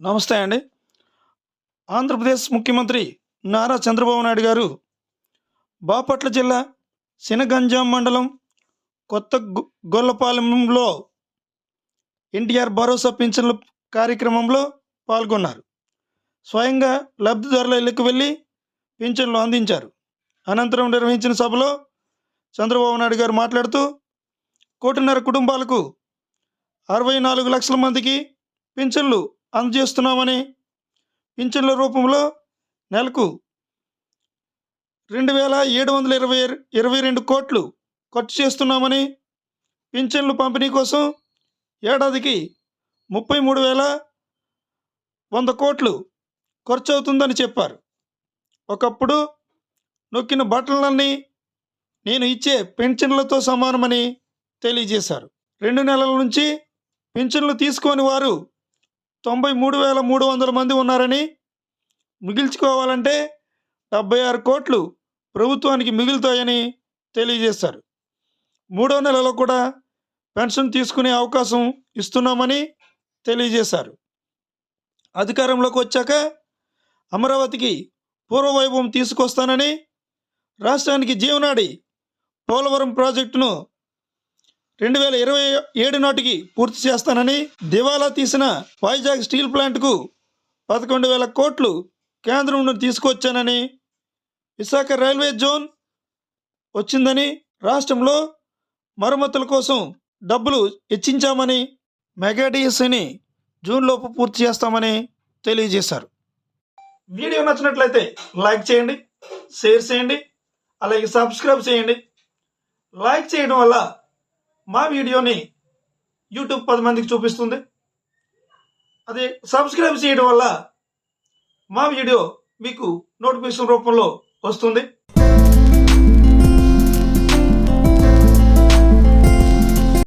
నమస్తే అండి. ఆంధ్రప్రదేశ్ ముఖ్యమంత్రి నారా చంద్రబాబు నాయుడు గారు బాపట్ల జిల్లా సినగంజాం మండలం కొత్త గొల్లపాలెంలో ఎన్టీఆర్ భరోసా పింఛన్ల కార్యక్రమంలో పాల్గొన్నారు. స్వయంగా లబ్ధిదారుల ఇళ్ళకు వెళ్ళి పింఛన్లు అందించారు. అనంతరం నిర్వహించిన సభలో చంద్రబాబు నాయుడు గారు మాట్లాడుతూ కోటిన్నర కుటుంబాలకు అరవై నాలుగు లక్షల మందికి పింఛన్లు అందజేస్తున్నామని పింఛన్ల రూపంలో నెలకు రెండు వేల ఏడు వందల ఇరవై ఇరవై రెండు కోట్లు ఖర్చు చేస్తున్నామని పింఛన్లు పంపిణీ కోసం ఏడాదికి ముప్పై మూడు వేల వంద కోట్లు ఖర్చు అవుతుందని చెప్పారు. ఒకప్పుడు నొక్కిన బట్టలన్నీ నేను ఇచ్చే పెన్షన్లతో సమానమని తెలియజేశారు. రెండు నెలల నుంచి పింఛన్లు తీసుకొని వారు తొంభై మూడు వేల మూడు వందల మంది ఉన్నారని మిగిల్చుకోవాలంటే డెబ్బై ఆరు కోట్లు ప్రభుత్వానికి మిగులుతాయని తెలియజేశారు. మూడో నెలలో కూడా పెన్షన్ తీసుకునే అవకాశం ఇస్తున్నామని తెలియజేశారు. అధికారంలోకి వచ్చాక అమరావతికి పూర్వవైభవం తీసుకొస్తానని రాష్ట్రానికి జీవనాడి పోలవరం ప్రాజెక్టును రెండు వేల ఇరవై ఏడు నాటికి పూర్తి చేస్తానని దివాలా తీసిన వైజాగ్ స్టీల్ ప్లాంట్కు పదకొండు వేల కోట్లు కేంద్రం నుండి తీసుకొచ్చానని విశాఖ రైల్వే జోన్ వచ్చిందని రాష్ట్రంలో మరమ్మతుల కోసం డబ్బులు హెచ్చించామని మెగాడిఎస్ని జూన్లోపు పూర్తి చేస్తామని తెలియజేశారు. వీడియో నచ్చినట్లయితే లైక్ చేయండి షేర్ చేయండి అలాగే సబ్స్క్రైబ్ చేయండి. లైక్ చేయడం వల్ల మా వీడియోని యూట్యూబ్ పది మందికి చూపిస్తుంది. అది సబ్స్క్రైబ్ చేయడం వల్ల మా వీడియో మీకు నోటిఫికేషన్ రూపంలో వస్తుంది.